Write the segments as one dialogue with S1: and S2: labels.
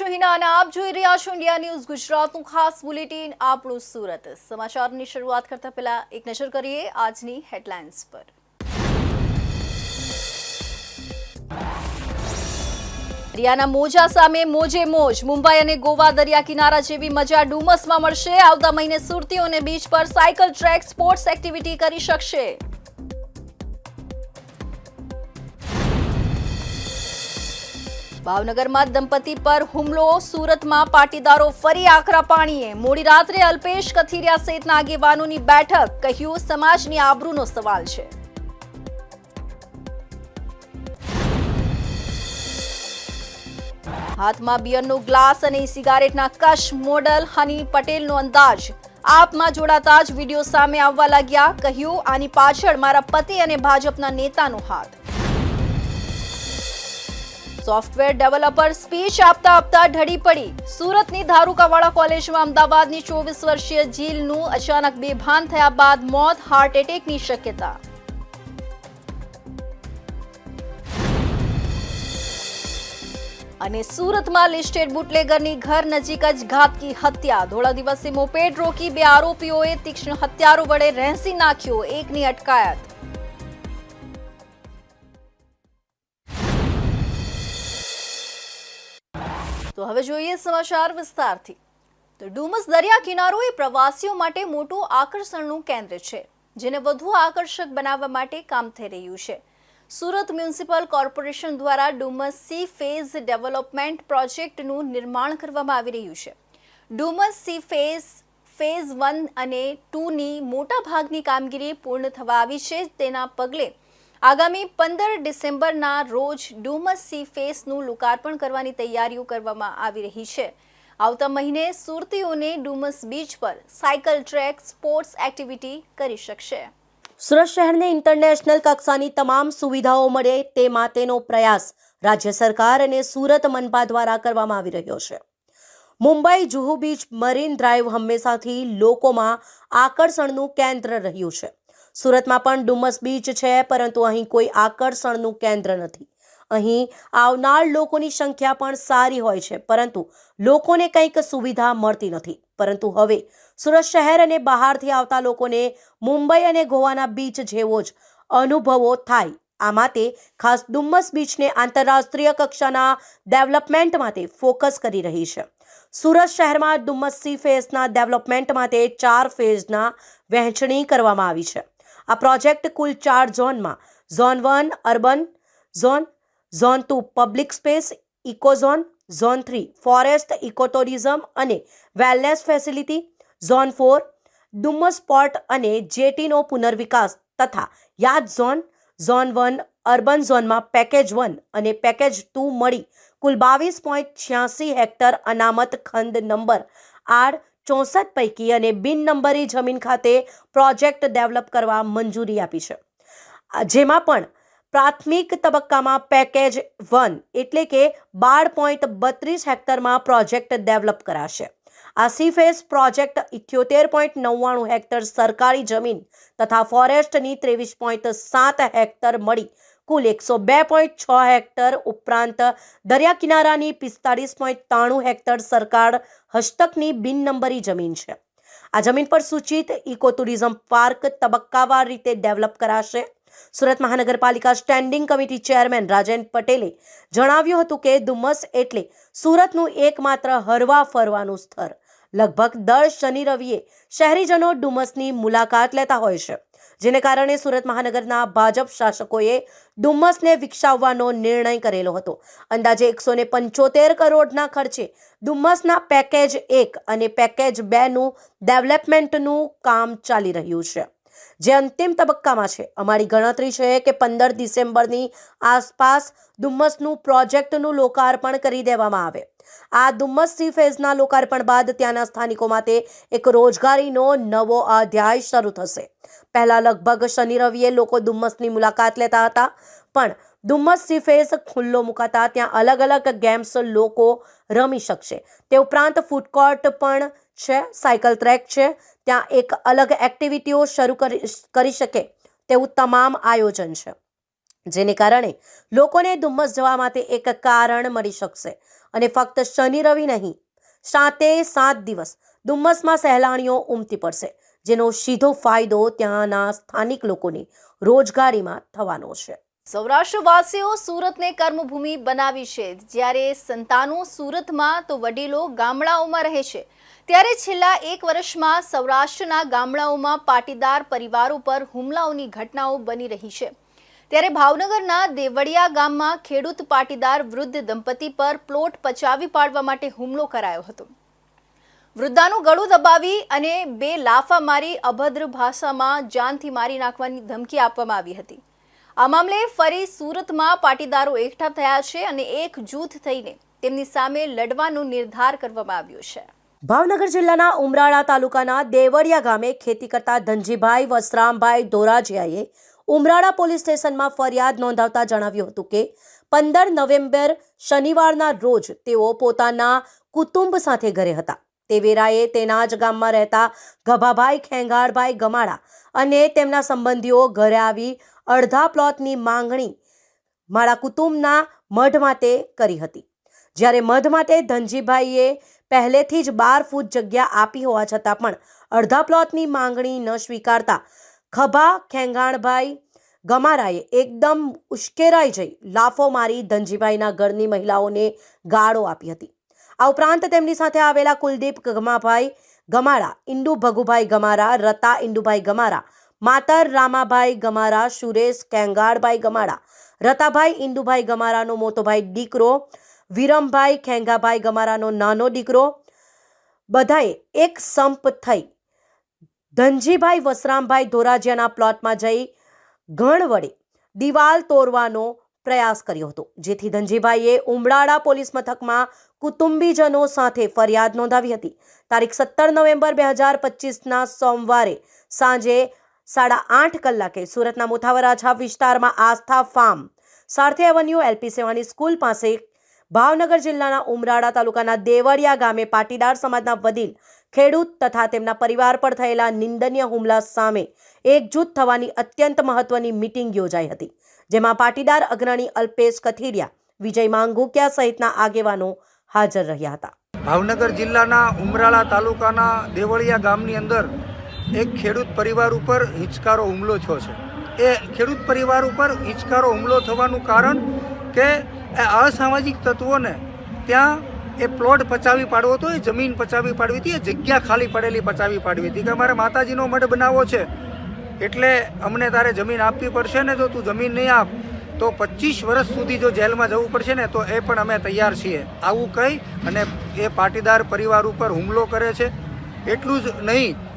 S1: છું દરિયાના મોજા સામે મોજે મોજ. મુંબઈ અને ગોવા દરિયા કિનારા જેવી મજા ડુમસમાં મળશે. આવતા મહિને સુરતીઓને બીચ પર સાયકલ, ટ્રેક, સ્પોર્ટ્સ એક્ટિવિટી કરી શકશે. ભાવનગરમાં દંપતી પર હુમલો, સુરતમાં પાટીદારો ફરી આકરા પાણીએ. મોડી રાત્રે અલ્પેશ કથિરિયા સહિતના આગેવાનોની બેઠક, કહ્યું, સમાજની આબરૂનો સવાલ છે. હાથમાં બિયરનો ગ્લાસ અને સિગારેટના કશ મોડલ, હની પટેલનો અંદાજ. આપમાં જોડાતા જ વીડિયો સામે આવવા લાગ્યા, કહ્યું, આની પાછળ મારા પતિ અને ભાજપના નેતાનો હાથ. સોફ્ટવેર ડેવલપર સ્પીચ આપતા આપતા ઢળી પડી. સુરતની ધારુકાવાળા કોલેજમાં અમદાવાદની ચોવીસ વર્ષીય જીલનું અચાનક બેભાન થયા બાદ મોત હાર્ટ એટેકની શક્યતા. અને સુરતમાં લિસ્ટેડ બુટલેગરની ઘર નજીક જ ઘાતકી હત્યા. ધોળા દિવસે મોપેડ રોકી બે આરોપીઓએ તીક્ષ્ણ હત્યારો વડે રહેસી નાખ્યો, એકની અટકાયત. તો હવે જોઈએ સમાચાર વિસ્તારથી. તો ડુમસ દરિયા કિનારો એ પ્રવાસીઓ માટે મોટું આકર્ષણનું કેન્દ્ર છે, જેને વધુ આકર્ષક બનાવવા માટે કામ થઈ રહ્યું છે. સુરત મ્યુનિસિપલ કોર્પોરેશન દ્વારા ડુમસ સી ફેઝ ડેવલપમેન્ટ પ્રોજેક્ટનું નિર્માણ કરવામાં આવી રહ્યું છે. Dumas sea face phase one અને ટુની મોટા ભાગની કામગીરી પૂર્ણ થવા આવી છે, તેના પગલે આગામી પંદર ડિસેમ્બરના રોજ ડુમસ સી ફેસનું લોકાર્પણ કરવાની તૈયારીઓ કરવામાં આવી રહી છે. આવતા મહિને સુરતીઓને ડુમસ બીચ પર સાયકલ, ટ્રેક, સ્પોર્ટ્સ એક્ટિવિટી કરી શકશે.
S2: સુરત શહેરને ઇન્ટરનેશનલ કક્ષાની તમામ સુવિધાઓ મળે તે માટેનો પ્રયાસ રાજ્ય સરકાર અને સુરત મનપા દ્વારા કરવામાં આવી રહ્યો છે. Mumbai, Juhu beach marine drive હંમેશાથી લોકોમાં આકર્ષણનું કેન્દ્ર રહ્યું છે. સુરતમાં પણ ડુમસ બીચ છે, પરંતુ અહીં કોઈ આકર્ષણનું કેન્દ્ર નથી. અહીં આવનાર લોકોની સંખ્યા પણ સારી હોય છે, પરંતુ લોકોને કંઈક સુવિધા મળતી નથી. પરંતુ હવે સુરત શહેર અને બહારથી આવતા લોકોને મુંબઈ અને ગોવાના બીચ જેવો જ અનુભવો થાય. આ માટે ખાસ ડુમ્મસ બીચને આંતરરાષ્ટ્રીય કક્ષાના ડેવલપમેન્ટ માટે ફોકસ કરી રહી છે. સુરત શહેરમાં ડુમ્મસ સી ફેઝના ડેવલપમેન્ટ માટે ચાર ફેઝના વહેંચણી કરવામાં આવી છે. આ પ્રોજેક્ટ કુલ ચાર ઝોનમાં, zone one urban, zone zone two public space eco zone three forest ecotourism અને wellness facility, zone four Dumas port અને જેટીનો પુનર્વિકાસ તથા યાદ ઝોન ઝોન વન અર્બન ઝોનમાં પેકેજ વન અને પેકેજ ટુ મળી કુલ બાવીસ પોઈન્ટ છ્યાસી હેક્ટર અનામત ખંડ નંબર આઠ ચોસઠ પૈકી અને બિન નંબરી જમીન ખાતે પ્રોજેક્ટ ડેવલપ કરવા મંજૂરી આપી છે. જેમાં પણ પ્રાથમિક તબક્કામાં પેકેજ વન એટલે કે બાર પોઈન્ટ બત્રીસ હેક્ટરમાં પ્રોજેક્ટ ડેવલપ કરાશે. આ સીફેસ પ્રોજેક્ટ ઇઠ્યોતેર પોઈન્ટ નવ્વાણું હેક્ટર સરકારી જમીન તથા ફોરેસ્ટની ત્રેવીસ પોઈન્ટ સાત હેક્ટર મળી કુલ એકસો બે પોઈન્ટ છ હેક્ટર ઉપરાંત દરિયા કિનારાની પિસ્તાળીસ પોઈન્ટ ત્રાણું હેક્ટર સરકાર હસ્તકની બિન નંબરી જમીન છે. આ જમીન પર સૂચિત ઇકો ટુરિઝમ પાર્ક તબક્કાવાર રીતે ડેવલપ કરાશે. સુરત મહાનગરપાલિકા સ્ટેન્ડિંગ કમિટી ચેરમેન રાજેન પટેલે જણાવ્યું હતું કે ડુમસ એટલે સુરતનું એકમાત્ર હરવા ફરવાનું સ્થળ. લગભગ દર શનિ રવિએ શહેરીજનો ડુમસની મુલાકાત લેતા હોય છે. જેને કારણે સુરત મહાનગરના ભાજપ શાસકોએ ડુમ્મસને વિકસાવવાનો નિર્ણય કરેલો હતો. અંદાજે એકસો ને પંચોતેર કરોડના ખર્ચે ડુમ્મસના પેકેજ એક અને પેકેજ બેનું ડેવલપમેન્ટનું કામ ચાલી રહ્યું છે. જે અંતિમ તબક્કામાં છે. અમારી ગણતરી છે કે પંદર ડિસેમ્બરની આસપાસ ડુમ્મસનું પ્રોજેક્ટનું લોકાર્પણ કરી દેવામાં આવે. આ ડુમ્મસ સી ફેઝના લોકાર્પણ બાદ ત્યાંના સ્થાનિકો માટે એક રોજગારીનો નવો અધ્યાય શરૂ થશે. પહેલાં લગભગ શનિ રવિએ લોકો ડુમ્મસની મુલાકાત લેતા હતા, પણ ડુમ્મસ સી ફેઝ ખુલ્લો મુકાતા ત્યાં અલગ અલગ ગેમ્સ લોકો રમી શકશે. તે ઉપરાંત ફૂડ કોર્ટ પણ છે, સાયકલ ટ્રેક છે ત્યાં એક અલગ એક્ટિવિટીઓ શરૂ કરી શકે તેવું તમામ આયોજન છે. જેને કારણે લોકોને ધુમ્મસ જવા માટે એક કારણ મળી શકશે અને ફક્ત શનિ રવિ નહીં, સાતે સાત દિવસ ધુમ્મસમાં સહેલાણીઓ ઉમટી પડશે, જેનો સીધો ફાયદો ત્યાંના સ્થાનિક લોકોની રોજગારીમાં થવાનો છે.
S1: સૌરાષ્ટ્રવાસીઓ સુરતને કર્મભૂમિ બનાવી છે. જ્યારે સંતાનો સુરતમાં તો વડીલો ગામડાઓમાં રહે છે. ત્યારે છેલ્લા એક વર્ષમાં સૌરાષ્ટ્રના ગામડાઓમાં પાટીદાર પરિવારો પર હુમલાઓની ઘટનાઓ બની રહી છે. ત્યારે ભાવનગરના દેવળિયા ગામમાં ખેડૂત પાટીદાર વૃદ્ધ દંપતી પર પ્લોટ પચાવી પાડવા માટે હુમલો કરાયો હતો. વૃદ્ધાનું ગળું દબાવી અને બે લાફા મારી અભદ્ર ભાષામાં જાનથી મારી નાખવાની ધમકી આપવામાં આવી હતી. આ મામલે ફરી સુરતમાં પાટીદારો એકઠા થયા છે અને એક જૂથ થઈને તેમની સામે લડવાનો નિર્ધાર કરવામાં આવ્યો છે.
S2: ભાવનગર જિલ્લાના ઉમરાળા તાલુકાના દેવળિયા ગામે ખેતી કરતા ધનજીભાઈ વસરામભાઈ ધોરાજીયાએ ઉમરાળા પોલીસ સ્ટેશનમાં ફરિયાદ નોંધાવતા જણાવ્યું હતું કે, પંદર નવેમ્બર શનિવારના રોજ તેઓ પોતાના કુટુંબ સાથે ઘરે હતા. તે વેરાએ તેના જ ગામમાં રહેતા ગભાભાઈ ખેંગારભાઈ ગમાડા અને તેમના સંબંધીઓ ઘરે આવી અડધા પ્લોટની માંગણી મારા કુટુંબના મઢ માટે કરી હતી. જ્યારે મઢ માટે ધનજીભાઈએ પહેલેથી જ બાર ફૂટ જગ્યા આપી હોવા છતાં પણ અડધા પ્લોટની માંગણી ન સ્વીકારતા ખભા ખેંગાણભાઈ ગમારાએ એકદમ ઉશ્કેરાઈ જઈ લાફો મારી ધનજીભાઈના ઘરની મહિલાઓને ગાળો આપી હતી. આ ઉપરાંત તેમની સાથે આવેલા કુલદીપ ગમાભાઈ ગમારા, ઇન્દુ ભગુભાઈ ગમારા, રતા ઇન્દુભાઈ ગમારા, માતર રામાભાઈ ગમારા, સુરેશ કેંગાળભાઈ ગમારા, રતાભાઈ ઇન્દુભાઈ ગમારાનો મોટો ભાઈ દીકરો વિરમભાઈ ખેંગાભાઈ ગમારાનો નાનો દીકરો. બધાએ એક સંપ થઈ. ધનજીભાઈ વસરામભાઈ ધોરાજીયાના પ્લોટમાં જઈ ગણ વડે દિવાલ તોડવાનો પ્રયાસ કર્યો હતો. જેથી ધનજીભાઈએ ઉમરાળા પોલીસ મથકમાં કુટુંબીજનો સાથે ફરિયાદ નોંધાવી હતી. તારીખ સત્તર નવેમ્બર બે હજાર પચીસના સોમવારે સાંજે સાડા આઠ કલાકે સુરતના મુથાવરાછા વિસ્તારમાં Aastha farm, Sarathi avenue L P સેવાની સ્કૂલ પાસે ભાવનગર જિલ્લાના ઉમરાળા તાલુકાના દેવળિયા ગામે પાટીદાર સમાજના વડીલ, ખેડૂત તથા તેમના પરિવાર પર થયેલા નિંદનીય હુમલા સામે એકજૂથ થવાની અત્યંત મહત્વની મિટિંગ યોજાઈ હતી, જેમાં પાટીદાર અગ્રણી અલ્પેશ કથિરિયા, વિજય માંગુકિયા સહિતના આગેવાનો હાજર રહ્યા હતા.
S3: ભાવનગર જિલ્લાના ઉમરાળા તાલુકાના દેવળિયા ગામની અંદર એક ખેડૂત પરિવાર ઉપર હિંચકારો હુમલો થયો છે. એ ખેડૂત પરિવાર ઉપર હિંચકારો હુમલો થવાનું કારણ કે અસામાજિક તત્વોને ત્યાં એ પ્લોટ પચાવી પાડવો હતો, એ જમીન પચાવી પાડવી હતી, એ જગ્યા ખાલી પડેલી પચાવી પાડવી હતી કે અમારે માતાજીનો મઢ બનાવવો છે. એટલે અમને તારે જમીન આપવી પડશે ને જો તું જમીન નહીં આપ. તો પચીસ વર્ષ સુધી જો જેલમાં જવું પડશે ને તો એ પણ અમે તૈયાર છીએ. આવું કહી અને એ પાટીદાર પરિવાર ઉપર હુમલો કરે છે. એટલું જ નહીં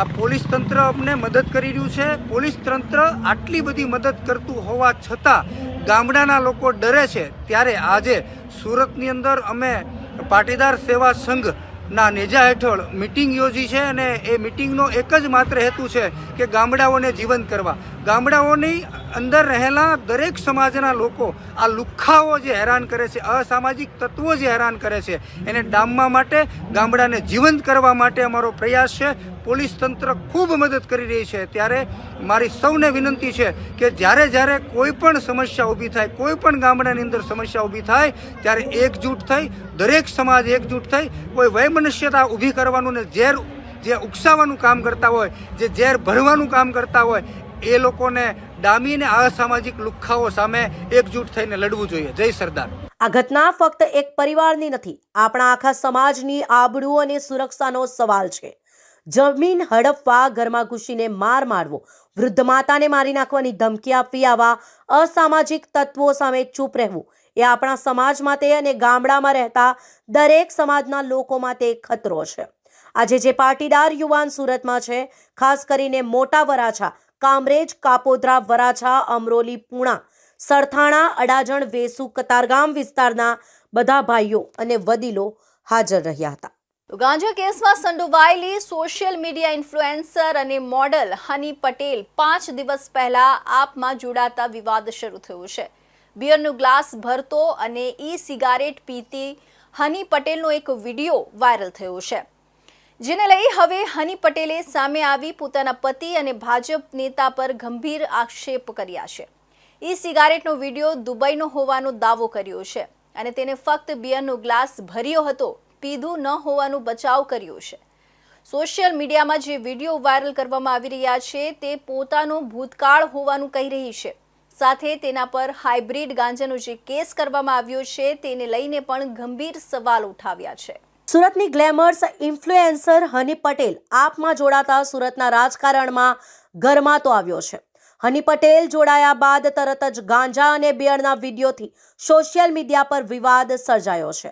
S3: આ પોલીસ તંત્ર અમને મદદ કરી રહ્યું છે. પોલીસ તંત્ર આટલી બધી મદદ કરતું હોવા છતાં ગામડાના લોકો ડરે છે. ત્યારે આજે સુરતની અંદર અમે પાટીદાર સેવા સંઘ ના નેજા હેઠળ મિટિંગ યોજી છે અને એ મિટિંગનો એક જ માત્ર હેતુ છે કે ગામડાઓને જીવંત કરવા. ગામડાઓની અંદર રહેલા દરેક સમાજના લોકો આ લુખ્ખાઓ જે હેરાન કરે છે, અસામાજિક તત્વો જે હેરાન કરે છે, એને ડામવા માટે, ગામડાને જીવંત કરવા માટે અમારો પ્રયાસ છે. પોલીસ તંત્ર ખૂબ મદદ કરી રહી છે. ત્યારે મારી સૌને વિનંતી છે કે જ્યારે જ્યારે કોઈ પણ સમસ્યા ઊભી થાય, કોઈ પણ ગામડાની અંદર સમસ્યા ઊભી થાય, ત્યારે એકજૂટ થઈ, દરેક સમાજ એકજૂટ થઈ, કોઈ વૈમનસ્યતા ઊભી કરવાનું ને ઝેર જે ઉકસાવાનું કામ કરતા હોય, જે ઝેર ભરવાનું કામ કરતા હોય, એ લોકોને ડામીને અસામાજિક લુખ્ખાઓ સામે એકજૂટ થઈને લડવું જોઈએ. જય સરદાર.
S2: આ ઘટના ફક્ત એક પરિવારની નથી, આપણા આખા સમાજની આબરૂ અને સુરક્ષાનો સવાલ છે. જમીન હડપવા ઘરમાં ઘૂસીને માર મારવો વૃદ્ધ માતાને મારી નાખવાની ધમકી આપવી આવા અસામાજિક તત્વો સામે ચૂપ રહેવું. એ આપણા સમાજ માટે અને ગામડામાં રહેતા દરેક સમાજના લોકો માટે ખતરો છે. આજે જે પાટીદાર યુવાન સુરતમાં છે, ખાસ કરીને મોટા વરાછા, કામરેજ, કાપોદ્રા, વરાછા, અમરોલી, પૂણા, સરથાણા, અડાજણ, વેસુ, કતારગામ વિસ્તારના બધા ભાઈઓ અને વડીલો હાજર રહ્યા હતા.
S1: ગાંજા કેસમાં સંડોવાયેલી સોશિયલ મીડિયા ઇન્ફ્લુએન્સર અને મોડલ હની પટેલ પાંચ દિવસ પહેલા આપમાં જોડાતા વિવાદ શરૂ થયો છે. બિયરનો ગ્લાસ ભરતો અને ઈ સિગારેટ પીતી હની પટેલનો એક વીડિયો વાયરલ થયો છે. જેને લઈ હવે હની પટેલે સામે આવી પોતાના પતિ અને ભાજપ નેતા પર ગંભીર આક્ષેપ કર્યા છે. ઈ સિગારેટનો વીડિયો દુબઈનો હોવાનો દાવો કર્યો છે અને તેને ફક્ત બિયરનો ગ્લાસ ભર્યો હતો પીધું ન હોવાનું બચાવ કર્યો છે. સોશિયલ મીડિયામાં જે વીડિયો વાયરલ કરવામાં આવી રહ્યા છે, તે પોતાનો ભૂતકાળ હોવાનું કહી રહી છે. સાથે તેના પર હાઇબ્રિડ ગાંજાનો જે કેસ કરવામાં આવ્યો છે, તેને લઈને પણ ગંભીર સવાલ ઉઠાવ્યા છે.
S2: સુરતની ગ્લેમર્સ ઇન્ફ્લુએન્સર હની પટેલ આપમાં જોડાતા સુરતના રાજકારણમાં ગરમાતો આવ્યો છે. હની પટેલ જોડાયા બાદ તરત જ ગાંજા અને બિયરના વિડીયોથી સોશિયલ મીડિયા પર વિવાદ સર્જાયો છે.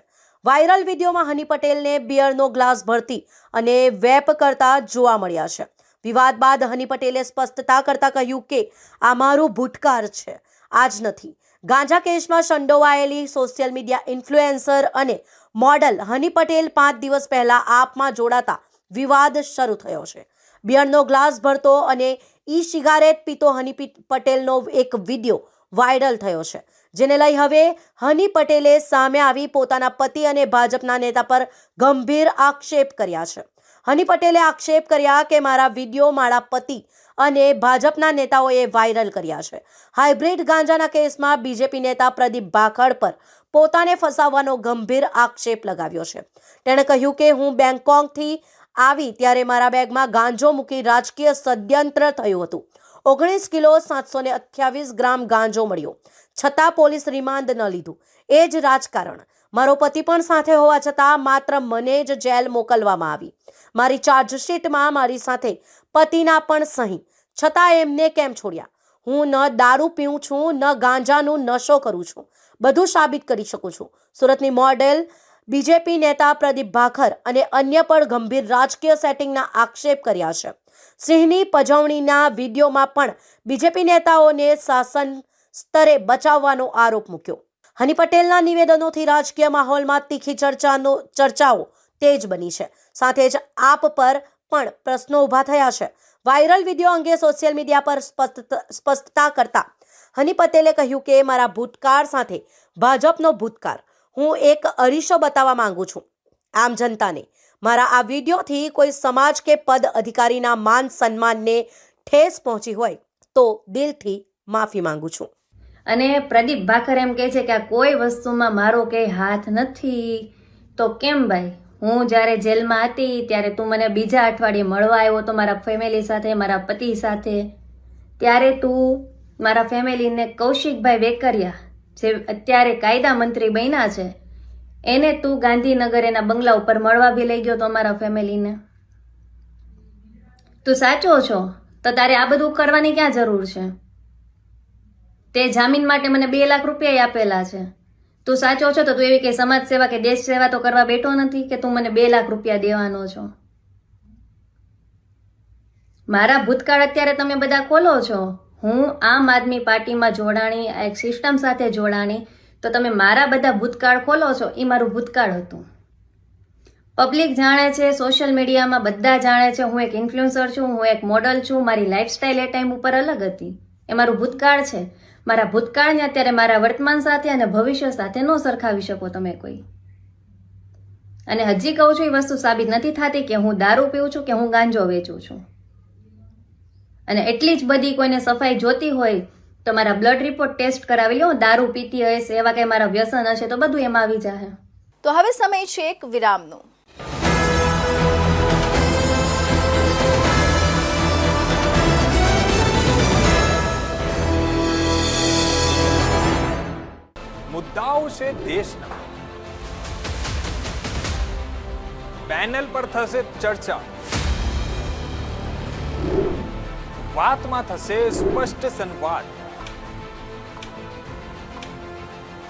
S2: વાયરલ વિડીયોમાં હની પટેલને બિયરનો ગ્લાસ ભરતી અને વેપ કરતા જોવા મળ્યા છે. વિવાદ બાદ હની પટેલે સ્પષ્ટતા કરતા કહ્યું કે, આ મારું ભૂટકાર છે. આજ નથી. ગાંજા કેસમાં સંડોવાયેલી સોશિયલ મીડિયા ઇન્ફ્લુએન્સર અને મોડલ હની પટેલ પાંચ દિવસ પહેલા આપમાં જોડાતા વિવાદ શરૂ થયો છે. બિયરનો ગ્લાસ ભરતો અને ઈ સિગારેટ પીતો હની પટેલનો એક વીડિયો વાયરલ થયો છે. જેને લઈ હવે હની પટેલે સામે આવી પોતાના પતિ અને ભાજપના નેતા પર ગંભીર આક્ષેપ કર્યા છે. હની પટેલે આક્ષેપ કર્યા કે મારા વીડિયો મારા પતિ અને ભાજપના નેતાઓએ વાયરલ કર્યા છે. હાઇબ્રિડ ગાંજાના કેસમાં બીજેપી નેતા પ્રદીપ ભાખડ પર પોતાને ફસાવવાનો ગંભીર આક્ષેપ લગાવ્યો છે. તેણે કહ્યું કે હું બેંગકોકથી આવી ત્યારે મારા બેગમાં ગાંજો મૂકી રાજકીય ષડયંત્ર થયું હતું. ઓગણીસ કિલો સાતસો ને અઠ્યાવીસ ગ્રામ ગાંજો મળ્યો. છતાં પોલીસ રિમાન્ડ ન લીધું. એ જ રાજકારણ. મારો પતિ પણ સાથે હોવા છતાં માત્ર મને જ જેલ મોકલવામાં આવી. મારી ચાર્જશીટમાં મારી સાથે પતિના પણ સહી. છતાં એમને કેમ છોડ્યા? હું ન દારૂ પીઉં છું, ન ગાંજાનું નશો કરું છું. બધું સાબિત કરી શકું છું. સુરતની મોડેલ, બીજેપી નેતા પ્રદીપ ભાખર અને અન્ય પણ ગંભીર રાજકીય સેટિંગના આક્ષેપ કર્યા છે. સિંહની પજવણીના વિડીયોમાં પણ બીજેપી નેતાઓને શાસન સ્તરે બચાવવાનો આરોપ મૂક્યો. હની પટેલના નિવેદનોથી રાજકીય માહોલમાં તીખી ચર્ચાનો, ચર્ચાઓ તેજ બની છે. સાથે જ આપ પર પણ પ્રશ્નો ઊભા થયા છે. વાયરલ વીડિયો અંગે સોશિયલ મીડિયા પર સ્પષ્ટ સ્પષ્ટતા કરતા હની પટેલે કહ્યું કે, મારા ભૂતકાળ સાથે ભાજપનો ભૂતકાળ. હું એક અરીસો બતાવવા માંગુ છું. આમ જનતાને મારા આ વિડીયોથી કોઈ સમાજ કે પદ અધિકારીના માન સન્માનને ઠેસ પહોંચી હોય તો દિલથી માફી માંગુ છું.
S4: અને પ્રદીપ ભાખર એમ કહે છે કે આ કોઈ વસ્તુમાં મારો કંઈ હાથ નથી. તો કેમ ભાઈ? હું જ્યારે જેલમાં હતી, ત્યારે તું મને બીજા અઠવાડિયે મળવા આવ્યો તો મારા ફેમિલી સાથે, મારા પતિ સાથે. ત્યારે તું મારા ફેમિલીને કૌશિકભાઈ વેકરિયા, જે અત્યારે કાયદા મંત્રી બન્યા છે એને તું ગાંધીનગર એના બંગલા ઉપર મળવા બી લઈ ગયો તો અમારા ફેમિલીને. તું સાચો છો? તો તારે આ બધું કરવાની ક્યાં જરૂર છે? તે જામીન માટે મને બે લાખ રૂપિયા આપેલા છે. તું સાચો છો તો તું એવી કે સમાજ સેવા કે દેશ સેવા તો કરવા બેઠો નથી કે તું મને બે લાખ રૂપિયા દેવાનો છો? મારા ભૂતકાળ અત્યારે તમે બધા ખોલો છો. હું આમ આદમી પાર્ટીમાં જોડાણી એક સિસ્ટમ સાથે જોડાણી તો તમે મારા બધા ભૂતકાળ ખોલો છો, એ મારું ભૂતકાળ હતું. પબ્લિક જાણે છે સોશિયલ મીડિયામાં બધા જાણે છે, હું એક ઇન્ફ્લુઅન્સર છું, હું એક મોડલ છું, મારી લાઇફસ્ટાઈલ એ ટાઈમ ઉપર અલગ હતી. એ મારું ભૂતકાળ છે. મારા ભૂતકાળને અત્યારે મારા વર્તમાન સાથે અને ભવિષ્ય સાથે ન સરખાવી શકો તમે કોઈ. અને હજી કહું છું, એ વસ્તુ સાબિત નથી થતી કે હું દારૂ પીઉં છું કે હું ગાંજો વેચું છું. અને એટલી જ બધી કોઈને સફાઈ જોતી હોય તો મારા બ્લડ રિપોર્ટ ટેસ્ટ કરાવી લો દારૂ પીતી હશે એવા કંઈ મારા વ્યસન હશે તો બધું એમાં આવી જશે
S1: તો હવે સમય છે એક વિરામનો.
S5: મુદ્દાઓ છે દેશના. પેનલ પર થશે ચર્ચા. વાતમાં થશે સ્પષ્ટ સંવાદ.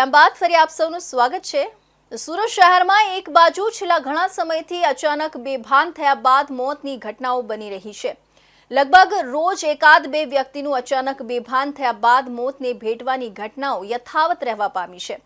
S1: વિરામ બાદ ફરી આપ સૌનું સ્વાગત છે. સુરત શહેરમાં એક બાજુ છેલ્લા ઘણા સમયથી અચાનક બેભાન થયા બાદ મોતની ઘટનાઓ બની રહી છે. લગભગ રોજ એકાદ બે વ્યક્તિનું અચાનક બેભાન થયા બાદ મોતને ભેટવાની ઘટનાઓ યથાવત રહેવા પામી છે.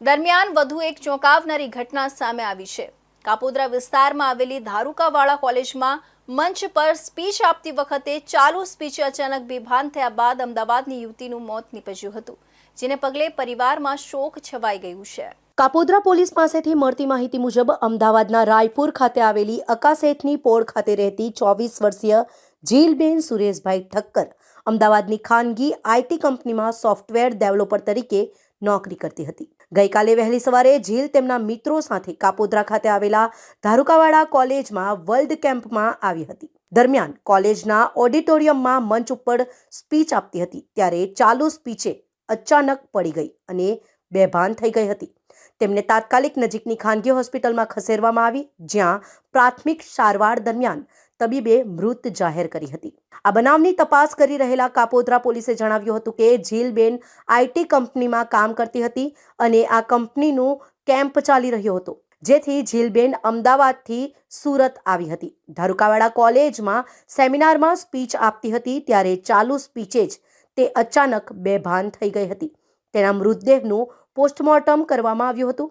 S1: દરમિયાન વધુ એક ચોંકાવનારી ઘટના સામે આવી છે. કાપોદ્રા વિસ્તારમાં આવેલી ધારુકાવાળા કોલેજમાં મંચ પર સ્પીચ આપતી વખતે ચાલુ સ્પીચે અચાનક બેભાન થયા બાદ અમદાવાદની યુવતીનું મોત નીપજ્યું હતું. જેને પગલે પરિવારમાં શોક છવાઈ ગયું છે.
S2: કાપોદ્રા પોલીસ પાસેથી મળતી માહિતી મુજબ અમદાવાદના રાયપુર ખાતે આવેલી અકાસેથની પોળ ખાતે રહેતી ચોવીસ વર્ષીય જીલબેન સુરેશભાઈ ઠક્કર અમદાવાદની ખાનગી આઈટી કંપનીમાં સોફ્ટવેર ડેવલપર તરીકે નોકરી કરતી હતી. ગઈકાલે વહેલી સવારે જીલ તેમના મિત્રો સાથે કાપોદ્રા ખાતે આવેલા ધારુકાવાડા કોલેજમાં વર્લ્ડ કેમ્પમાં આવી હતી. દરમિયાન કોલેજના ઓડિટોરિયમમાં મંચ ઉપર સ્પીચ આપતી હતી. ત્યારે ચાલુ સ્પીચે અચાનક પડી ગઈ અને બેભાન થઈ ગઈ હતી. તેમને તાત્કાલિક નજીકની ખાનગી હોસ્પિટલમાં ખસેડવામાં આવી, જ્યાં પ્રાથમિક સારવાર દરમિયાન તબીબે મૃત જાહેર કરી હતી. આ બનાવની તપાસ કરી રહેલા કાપોદ્રા પોલીસે જણાવ્યું હતું કે જીલબેન આઈટી કંપનીમાં કામ કરતી હતી અને આ કંપનીનું કેમ્પ ચાલી રહ્યો હતો, જેથી જીલબેન અમદાવાદથી સુરત આવી હતી. ધારુકાવાડા કોલેજમાં સેમિનારમાં સ્પીચ આપતી હતી, ત્યારે ચાલુ સ્પીચે જ તે અચાનક બેભાન થઈ ગઈ હતી. તેના મૃતદેહનું પોસ્ટમોર્ટમ કરવામાં આવ્યું હતું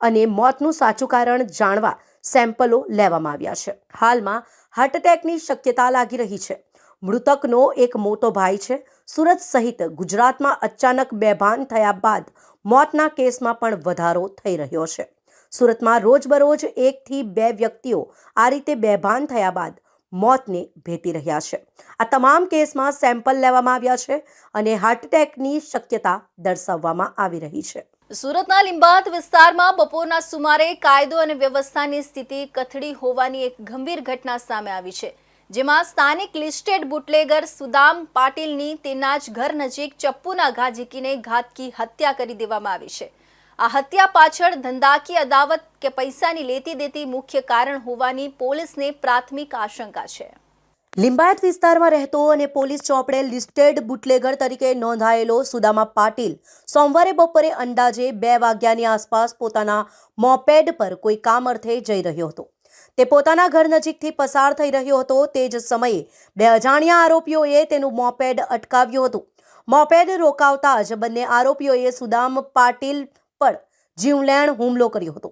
S2: અને મોતનું સાચું કારણ જાણવા સેમ્પલો લેવામાં આવ્યા છે. હાલમાં હાર્ટ એટેકની શક્યતા લાગી રહી છે. મૃતકનો એક મોટો ભાઈ છે. સુરત સહિત ગુજરાતમાં અચાનક બેભાન થયા બાદ મોતના કેસમાં પણ વધારો થઈ રહ્યો છે. સુરતમાં રોજબરોજ એકથી બે વ્યક્તિઓ આ રીતે બેભાન થયા બાદ મોતને ભેટી રહ્યા છે. આ તમામ કેસમાં સેમ્પલ લેવામાં આવ્યા છે અને હાર્ટ એટેકની શક્યતા દર્શાવવામાં આવી રહી છે.
S1: સુરતના લીંબાદ વિસ્તારમાં બપોરના સુમારે કાયદો અને વ્યવસ્થાની સ્થિતિ કથળી હોવાની એક ગંભીર ઘટના સામે આવી છે, જેમાં સ્થાનિક લિસ્ટેડ બુટલેગર સુદામ પાટીલની તેના જ ઘર નજીક ચપ્પુના ઘા ઝીકીને ઘાતકી હત્યા કરી દેવામાં આવી છે. આ હત્યા પાછળ ધંધાકીય અદાવત કે પૈસાની લેતી દેતી મુખ્ય કારણ હોવાની પોલીસને પ્રાથમિક આશંકા છે.
S2: લિંબાયત વિસ્તારમાં રહેતો અને પોલીસ ચોપડે લિસ્ટેડ બુટલેગર તરીકે નોંધાયેલો સુદામા પાટીલ સોમવારે બપોરે અંદાજે બે વાગ્યાની આસપાસ પોતાના મોપેડ પર કોઈ કામ અર્થે જઈ રહ્યો હતો. તે પોતાના ઘર નજીકથી પસાર થઈ રહ્યો હતો તે જ સમયે બે અજાણ્યા આરોપીઓએ તેનું મોપેડ અટકાવ્યું હતું. મોપેડ રોકાવતા જ બંને આરોપીઓએ સુદામ પાટીલ પર જીવલેણ હુમલો કર્યો હતો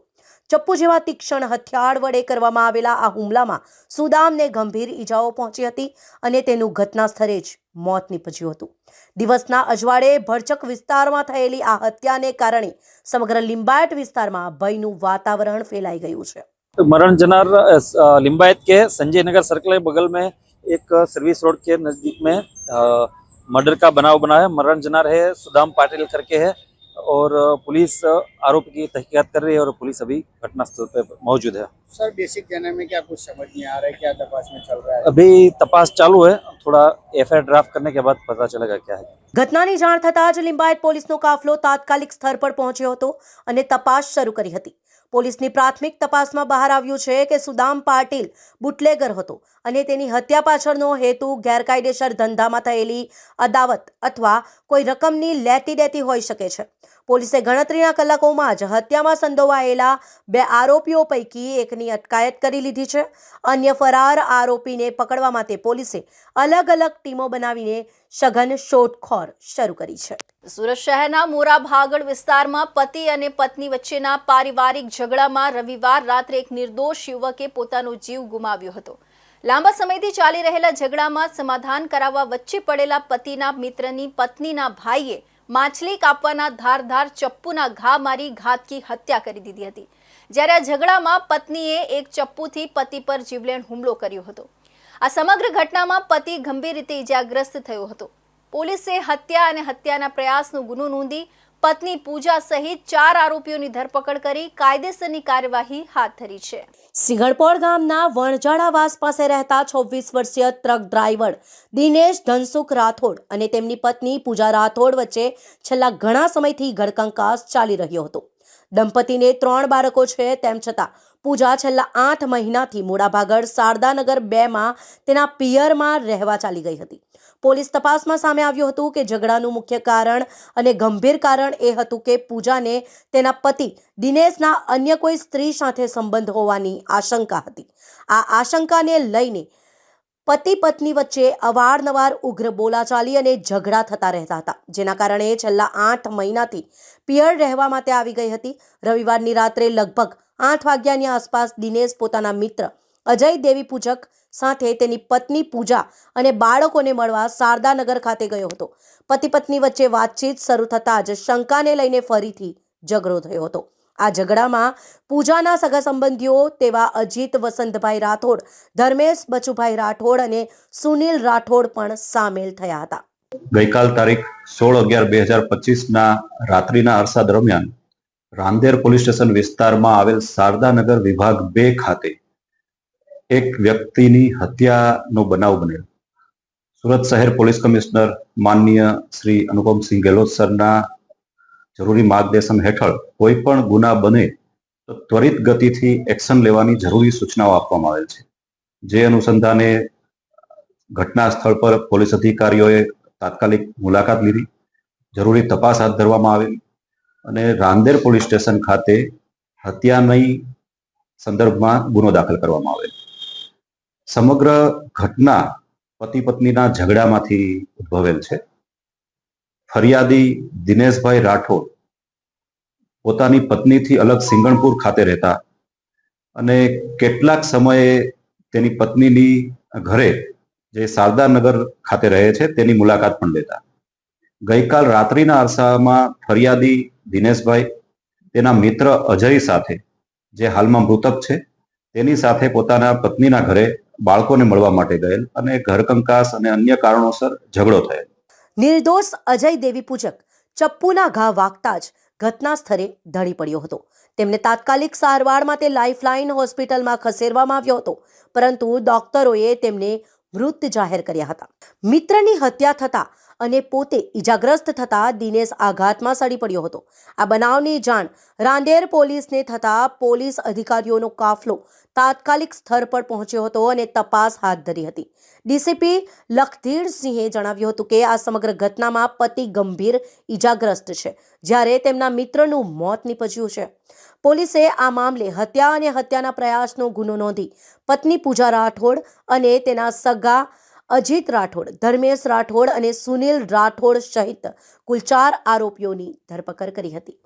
S2: ચપ્પુ જેવા તીક્ષ્ણ હથિયાર વડે કરવામાં આવેલા આ હુમલામાં સુદામને ગંભીર ઈજાઓ પહોંચી હતી અને તેનું ઘટના સ્થળે જ મોત નીપજ્યું હતું દિવસના અજવાળે ભરચક વિસ્તારમાં થયેલી આ હત્યાને કારણે સમગ્ર લિંબાયત વિસ્તારમાં ભયનું વાતાવરણ ફેલાઈ ગયું છે
S6: मरण जनार अ, स- अ, लिम्बायत के संजय नगर सर्कल के बगल में एक सर्विस रोड के नज़दीक में अ, मर्डर का बनाव बना है मरण जनार है सुदाम पाटिल करके है और अ, पुलिस अ, आरोपी की तहकीकात कर रही है और पुलिस अभी घटनास्थल पे मौजूद है
S7: सर बेसिक कहने में क्या कुछ समझ नहीं आ रहा है क्या तपास में चल रहा है
S6: अभी तपास चालू है थोड़ा एफ ड्राफ्ट करने के बाद पता चलेगा क्या है
S2: ઘટનાની જાણ થતાં જ લિંબાયત પોલીસનો કાફલો તાત્કાલિક સ્થળ પર પહોંચ્યો હતો અને તપાસ શરૂ કરી હતી પોલીસની પ્રાથમિક તપાસમાં બહાર આવ્યું છે કે સુદામ પાટીલ બુટલેગર હતો અને તેની હત્યા પાછળનો હેતુ ગેરકાયદેસર ધંધામાં થયેલી અદાવત અથવા કોઈ રકમની લેતી દેતી હોઈ શકે છે. પોલીસે ગણતરીના કલાકોમાં જ હત્યામાં સંડોવાયેલા બે આરોપીઓ પૈકી એકની અટકાયત કરી લીધી છે. અન્ય ફરાર આરોપીને પકડવા માટે પોલીસે અલગ અલગ ટીમો બનાવીને સઘન શોધખોળ શરૂ કરી છે.
S1: સુરત શહેરના મોરા ભાગળ વિસ્તારમાં પતિ અને પત્ની વચ્ચેના પારિવારિક ઝઘડામાં રવિવાર રાત્રે એક નિર્દોષ યુવકે પોતાનો જીવ ગુમાવ્યો હતો. લાંબા સમયથી ચાલી રહેલા ઝઘડામાં સમાધાન કરાવવા વચ્ચે પડેલા પતિના મિત્રની પત્નીના ભાઈએ માછલી કાપવાના ધારધાર ચપ્પુના ઘા મારી ઘાતકી હત્યા કરી દીધી હતી. જ્યારે આ ઝઘડામાં પત્નીએ એક ચપ્પુથી પતિ પર જીવલેણ હુમલો કર્યો હતો. આ સમગ્ર ઘટનામાં પતિ ગંભીર રીતે ઇજાગ્રસ્ત થયો હતો. પોલીસે હત્યા અને હત્યાના પ્રયાસનો ગુનો નોંધી પત્ની પૂજા સહિત ચાર આરોપીઓની ધરપકડ કરી કાયદેસરની કાર્યવાહી હાથ ધરી છે.
S2: સિંગણપોળ ગામના વણજાળાવાસ પાસે રહેતા છવ્વીસ વર્ષીય ટ્રક ડ્રાઈવર દિનેશ ધનસુખ રાઠોડ અને તેમની પત્ની પૂજા રાઠોડ વચ્ચે છેલ્લા ઘણા સમયથી ગડકંકાસ ચાલી રહ્યો હતો. દંપતીને ત્રણ બાળકો છે, તેમ છતાં પૂજા છેલ્લા આઠ મહિનાથી મોડાભાગળ શારદાનગર બેમાં તેના પિયરમાં રહેવા ચાલી ગઈ હતી. પોલીસ તપાસમાં સામે આવ્યું હતું કે ઝઘડાનું મુખ્ય કારણ અને ગંભીર કારણ એ હતું કે પૂજાને તેના પતિ દિનેશના અન્ય કોઈ સ્ત્રી સાથે સંબંધ હોવાની આશંકા હતી. આ આશંકાને લઈને પતિ પત્ની વચ્ચે અવારનવાર ઉગ્ર બોલાચાલી અને ઝઘડા થતા રહેતા હતા, જેના કારણે છેલ્લા આઠ મહિનાથી પિયર રહેવા માટે આવી ગઈ હતી. રવિવારની રાત્રે લગભગ આઠ વાગ્યાની આસપાસ દિનેશ પોતાના મિત્ર અજય દેવી પૂજક સાથે તેની પત્ની પૂજા અને બાળકોને મળવા શારદાનગર ખાતે ગયો હતો. પતિ પત્ની વચ્ચે વાતચીત શરૂ થતાં જ શંકાને લઈને ફરીથી ઝઘડો થયો હતો. આ ઝઘડામાં પૂજાના સગા સંબંધીઓ તેવા અજીત વસંતભાઈ રાઠોડ, ધર્મેશ બચુભાઈ રાઠોડ અને સુનિલ રાઠોડ પણ સામેલ થયા હતા.
S8: ગઈકાલ તારીખ સોળ અગિયાર બે હજાર પચીસના રાત્રિના અરસા દરમિયાન રાંદેર પોલીસ સ્ટેશન વિસ્તારમાં આવેલ શારદાનગર વિભાગ બે ખાતે એક વ્યક્તિની હત્યાનો બનાવ બનેલો સુરત શહેર પોલીસ કમિશનર માનનીય શ્રી અનુપમસિંહ ગેહલોત સરના જરૂરી માર્ગદર્શન હેઠળ કોઈ પણ ગુના બને તો ત્વરિત ગતિથી એક્શન લેવાની જરૂરી સૂચનાઓ આપવામાં આવેલ છે. જે અનુસંધાને ઘટના સ્થળ પર પોલીસ અધિકારીઓએ તાત્કાલિક મુલાકાત લીધી. જરૂરી તપાસ હાથ ધરવામાં આવેલી અને રાંદેર પોલીસ સ્ટેશન ખાતે હત્યાની સંદર્ભમાં ગુનો દાખલ કરવામાં આવેલ. સમગ્ર ઘટના પતિ પત્નીના ઝઘડામાંથી ઉદ્ભવેલ છે. ફરિયાદી દિનેશભાઈ રાઠોડ પોતાની પત્નીથી અલગ સિંગણપુર ખાતે રહેતા અને કેટલાક સમયે તેની પત્નીની ઘરે જે શારદાનગર ખાતે રહે છે, તેની મુલાકાત પણ લેતા. ગઈકાલ રાત્રિના અરસામાં ફરિયાદી દિનેશભાઈ તેના મિત્ર અજય સાથે, જે હાલમાં મૃતક છે, તેની સાથે પોતાના પત્નીના ઘરે બાળકોને મળવા માટે ગયેલ અને ઘરકંકાસ અને અન્ય કારણોસર ઝઘડો થયેલ.
S2: નિર્દોષ અજય દેવી પૂજક ચપ્પુના ઘા વાગતા જ ઘટના સ્થળે ઢળી પડ્યો હતો. તેમને તાત્કાલિક સારવારમાં તે લાઇફલાઇન હોસ્પિટલમાં ખસેડવામાં આવ્યો હતો, પરંતુ ડોક્ટરોએ તેમને મૃત જાહેર કર્યા હતા. મિત્રની હત્યા થતા અને પોતે ઈજાગ્રસ્ત થતા દિનેશ આઘાતમાં સડી પડ્યો હતો. આ બનાવની જાણ રાંદેર પોલીસને થતા પોલીસ અધિકારીઓનો કાફલો તાત્કાલિક સ્થળ પર પહોંચ્યો હતો અને તપાસ હાથ ધરી હતી. ડીસીપી લખધીરસિંહે જણાવ્યું હતું કે આ સમગ્ર ઘટનામાં પતિ ગંભીર ઈજાગ્રસ્ત છે, જ્યારે તેમના મિત્રનું મોત નીપજ્યું છે. પોલીસે આ મામલે હત્યા અને હત્યાના પ્રયાસનો ગુનો નોંધી પત્ની પૂજા રાઠોડ અને તેના સગા અજીત રાઠોડ, ધર્મેશ રાઠોડ અને સુનિલ રાઠોડ સહિત કુલ ચાર આરોપીઓની ધરપકડ કરી હતી.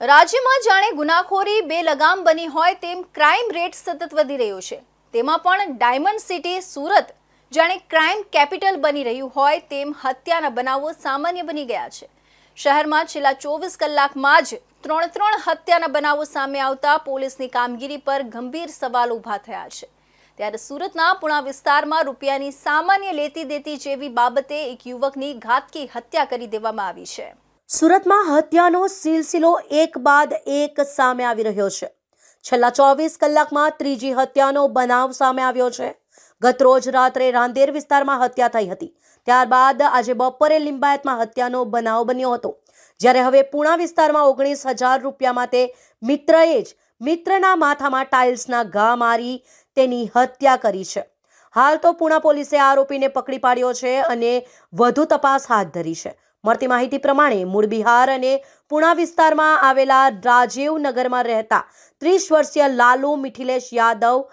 S1: રાજ્યમાં જાણે ગુનાખોરી બે લગામ બની હોય તેમ ક્રાઇમ રેટ સતત વધી રહ્યો છે. તેમાં પણ ડાયમંડ સિટી સુરત જાણે ક્રાઇમ કેપિટલ બની રહ્યું હોય તેમ હત્યાના બનાવો સામાન્ય બની ગયા છે. શહેરમાં છેલ્લા ચોવીસ કલાકમાં જ ત્રણ ત્રણ હત્યાના બનાવો સામે આવતા પોલીસની કામગીરી પર ગંભીર સવાલ ઊભા થયા છે. ત્યારે સુરતના પુણા વિસ્તારમાં રૂપિયાની સામાન્ય લેતી દેતી જેવી બાબતે એક યુવકની ઘાતકી હત્યા કરી દેવામાં આવી છે.
S2: સુરતમાં હત્યાનો સિલસિલો એક બાદ એક સામે આવી રહ્યો છે. છેલ્લા ચોવીસ કલાકમાં ત્રીજી હત્યાનો બનાવ સામે આવ્યો છે. ગતરોજ રાત્રે રાંદેર વિસ્તારમાં હત્યા થઈ હતી. ત્યારબાદ આજે બપોરે લિંબાયતમાં હત્યાનો બનાવ બન્યો હતો. જ્યારે હવે પૂણા વિસ્તારમાં ઓગણીસ હજાર રૂપિયા માટે મિત્રએ જ મિત્રના માથામાં ટાઇલ્સના ઘા મારી તેની હત્યા કરી છે. હાલ તો પુણા પોલીસે આરોપીને પકડી પાડ્યો છે અને વધુ તપાસ હાથ ધરી છે. મળતી માહિતી પ્રમાણે મૂળ બિહાર અને પુણા વિસ્તારમાં આવેલા રાજીવ નગરમાં રહેતા ત્રીસ વર્ષીય લાલુ મિથિલેશ યાદવ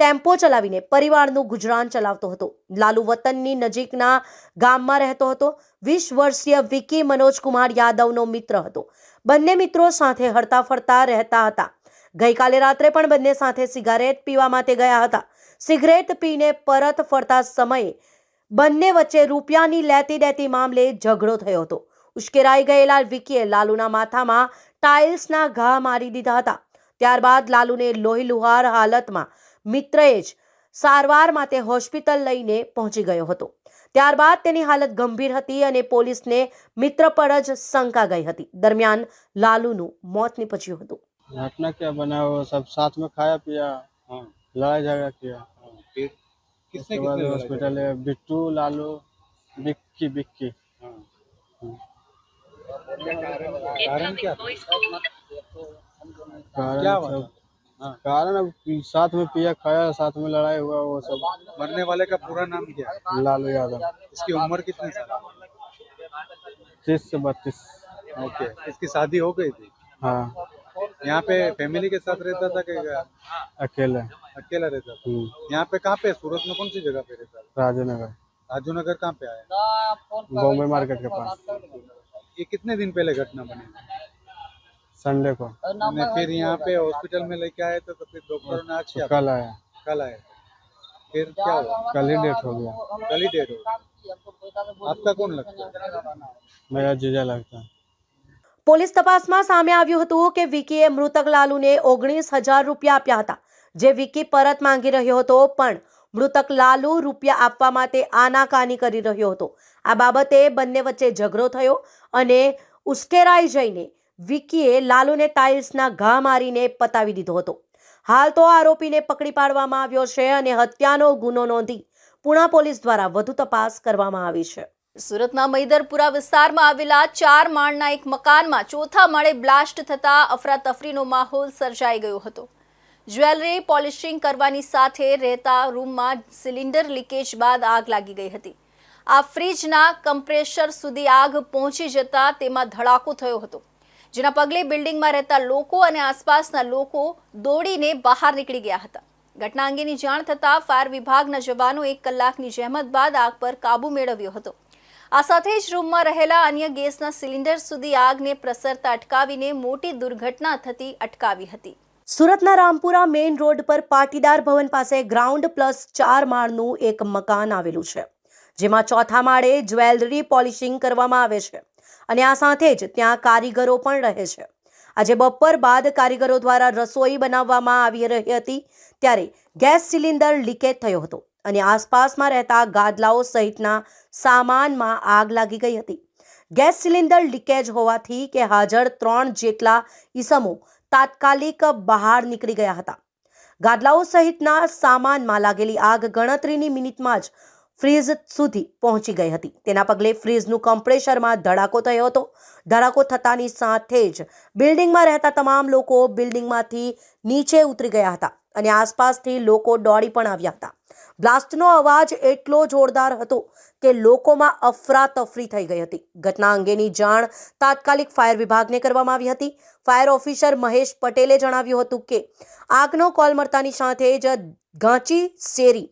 S2: ટેમ્પો ચલાવીને પરિવારનું ગુજરાન ચલાવતો હતો. લાલુ વતનની નજીકના ગામમાં રહેતો હતો. વીસ વર્ષીય વિકી મનોજકુમાર યાદવનો મિત્ર હતો. બંને મિત્રો સાથે હરતા ફરતા રહેતા હતા. ગઈકાલે રાત્રે પણ બંને સાથે સિગારેટ પીવા માટે ગયા હતા. સિગરેટ પીને પરત ફરતા સમયે બંને વચ્ચે રૂપિયાની લેતી દેતી મામલે ઝઘડો થયો હતો. ઉશ્કેરાઈ ગયેલા વિકીએ લાલુના માથામાં ટાઇલ્સના ઘા મારી દીધા હતા. ત્યારબાદ લાલુને લોહી લુહાર હાલતમાં મિત્રએ જ સારવાર માટે હોસ્પિટલ લઈને પહોંચી ગયો હતો. ત્યારબાદ તેની હાલત ગંભીર હતી અને પોલીસને મિત્ર પર જ શંકા ગઈ હતી. દરમિયાન લાલુનું મોત નીપજ્યું હતું.
S9: घटना क्या बना वो सब साथ में खाया पिया?
S7: हाँ।
S9: लड़ाई झगड़ा किया।
S7: फिर किसने किसने
S9: हॉस्पिटल है बिट्टू लालू बिक्की बिक्की।
S7: हाँ। कारण क्या था?
S9: कारण
S7: क्या
S9: कारण अब साथ में पिया खाया साथ में लड़ाई हुआ वो सब।
S7: मरने वाले का पूरा नाम क्या है?
S9: लालू यादव।
S7: इसकी उम्र कितनी साल
S9: तीस से बत्तीस।
S7: ओके। इसकी शादी हो गई थी?
S9: हाँ।
S7: यहाँ पे फैमिली के साथ रहता था कि
S9: अकेले।
S7: अकेला रहता था।
S9: हम्म,
S7: यहाँ पे कहाँ पे? सूरत में कौन सी जगह पे रहता था?
S9: राजेनगर।
S7: राजू नगर कहाँ पे आया?
S9: बॉम्बे मार्केट के पास।
S7: ये कितने दिन पहले घटना बनी?
S9: संडे को।
S7: फिर यहाँ पे हॉस्पिटल में लेके आए थे तो फिर डॉक्टरों ने आज
S9: कल आया।
S7: कल आया। फिर क्या हुआ?
S9: कल ही डेट हो गया।
S7: कल ही डेट हो गया। आपका कौन लगता है?
S9: मेरा जीजा लगता है।
S2: પોલીસ તપાસમાં સામે આવ્યું હતું કે વિકીએ મૃતક લાલુને ઓગણીસ હજાર રૂપિયા આપ્યા હતા. જે વિકી પરત માંગી રહ્યો હતો, પણ મૃતક લાલુ રૂપિયા આપવા માટે આનાકાની કરી રહ્યો હતો. આ બાબતે બંને વચ્ચે ઝઘડો થયો અને ઉશ્કેરાઈ જઈને વિકીએ લાલુને ટાઇલ્સના ઘા મારીને પતાવી દીધો હતો. હાલ તો આરોપીને પકડી પાડવામાં આવ્યો છે અને હત્યાનો ગુનો નોંધી પુણા પોલીસ દ્વારા વધુ તપાસ કરવામાં આવી છે.
S1: સુરતના મૈદરપુરા વિસ્તારમાં આવેલા ચાર માળના એક મકાનમાં ચોથા માળે બ્લાસ્ટ થતા અફરાતફરીનો માહોલ સર્જાઈ ગયો હતો. જ્વેલરી પોલિશિંગ કરવાની સાથે રહેતા રૂમમાં સિલિન્ડર લીકેજ બાદ આગ લાગી ગઈ હતી. આ ફ્રીજના કમ્પ્રેશર સુધી આગ પહોંચી જતા તેમાં ધડાકો થયો હતો. જેના પગલે બિલ્ડિંગમાં રહેતા લોકો અને આસપાસના લોકો દોડીને બહાર નીકળી ગયા હતા. ઘટના અંગેની જાણ થતાં ફાયર વિભાગના જવાનો એક કલાકની જહેમત બાદ આગ પર કાબુ મેળવ્યો હતો. આ સાથે જ રૂમમાં રહેલા અન્ય ગેસના સિલિન્ડર સુધી આગને પ્રસરતા અટકાવીને મોટી દુર્ઘટના થતી અટકાવી હતી.
S2: સુરતના રામપુરા મેઇન રોડ પર પાટીદાર ભવન પાસે ગ્રાઉન્ડ પ્લસ ચાર માળનું એક મકાન આવેલું છે, જેમાં ચોથા માળે જ્વેલરી પોલિશિંગ કરવામાં આવે છે અને આ સાથે જ ત્યાં કારીગરો પણ રહે છે. આજે બપોર બાદ કારીગરો દ્વારા રસોઈ બનાવવામાં આવી રહી હતી, ત્યારે ગેસ સિલિન્ડર લીકેજ થયો હતો. અને આસપાસમાં રહેતા ગાદલાઓ સહિતના સામાનમાં આગ લાગી ગઈ હતી. ગેસ સિલિન્ડર લીકેજ હોવાથી કે હાજર ત્રણ જેટલા ઈસમો તાત્કાલિક બહાર નીકળી ગયા હતા. ગાદલાઓ સહિતના સામાનમાં લાગેલી આગ ગણતરીની મિનિટમાં જ ફ્રીજ સુધી પહોંચી ગઈ હતી. તેના પગલે ફ્રીજનું કમ્પ્રેશરમાં ધડાકો થયો હતો. ધડાકો થતાની સાથે જ બિલ્ડિંગમાં રહેતા તમામ લોકો બિલ્ડિંગમાંથી નીચે ઉતરી ગયા હતા અને આસપાસથી લોકો દોડી પણ આવ્યા હતા. બ્લાસ્ટનો અવાજ એટલો જોરદાર હતો કે લોકોમાં અફરાતફરી થઈ ગઈ હતી. ઘટના અંગેની જાણ તાત્કાલિક ફાયર વિભાગને કરવામાં આવી હતી. ફાયર ઓફિસર મહેશ પટેલે જણાવ્યું હતું કે, આગનો કોલ મળતાની સાથે જ ગાંચી શેરી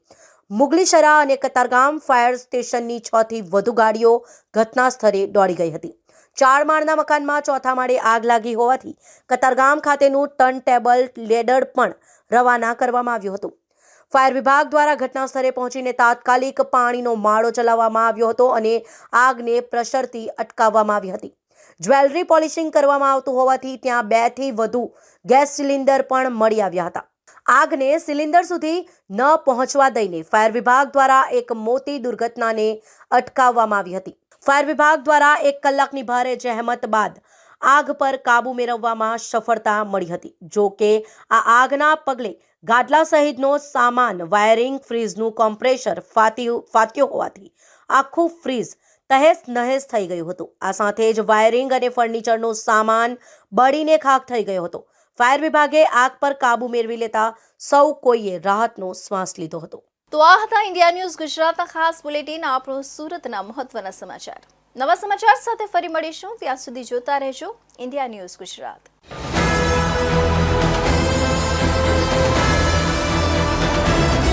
S2: મુગલીશરા અને કતારગામ ફાયર સ્ટેશનની છ થી વધુ ગાડીઓ ઘટના સ્થળે દોડી ગઈ હતી. ચાર માળના મકાનમાં ચોથા માળે આગ લાગી હોવાથી કતારગામ ખાતેનું ટર્ન ટેબલ લેડર પણ રવાના કરવામાં આવ્યું હતું. ફાયર વિભાગ દ્વારા ઘટના સ્થળે પહોંચીને તાત્કાલિક પાણીનો માળો ચલાવવામાં આવ્યો હતો અને આગને પ્રસરતી અટકાવવામાં આવી હતી. જ્વેલરી પોલિશિંગ કરવામાં આવતું હોવાથી ત્યાં બેથી વધુ ગેસ સિલિન્ડર પણ મળી આવ્યા હતા. આગને સિલિન્ડર સુધી ન પહોંચવા દઈને ફાયર વિભાગ દ્વારા એક મોટી દુર્ઘટનાને અટકાવવામાં આવી હતી. ફાયર વિભાગ દ્વારા એક કલાકની ભારે જહેમત બાદ આગ પર કાબુ મેળવવામાં સફળતા મળી હતી. જો કે આ આગના પગલે ગાદલા સહિતનો સામાન, વાયરિંગ ફ્રીજનું કોમ્પ્રેશર ફાત્યું ફાટ્યો હોવાથી આખું ફ્રીજ તહેસ નહેસ થઈ ગયું હતું. આ સાથે જ વાયરિંગ અને ફર્નિચરનો સામાન બળીને ખાખ થઈ ગયો હતો. ફાયર વિભાગે આગ પર કાબુ મેળવી લેતા સૌ કોઈએ રાહતનો શ્વાસ લીધો હતો.
S1: તો આ હતા ઇન્ડિયા ન્યૂઝ ગુજરાતના ખાસ બુલેટિન, આપણો સુરતના મહત્વના સમાચાર. નવા સમાચાર સાથે ફરી મળીશું. ત્યાં સુધી જોતા રહેજો ઇન્ડિયા ન્યૂઝ ગુજરાત.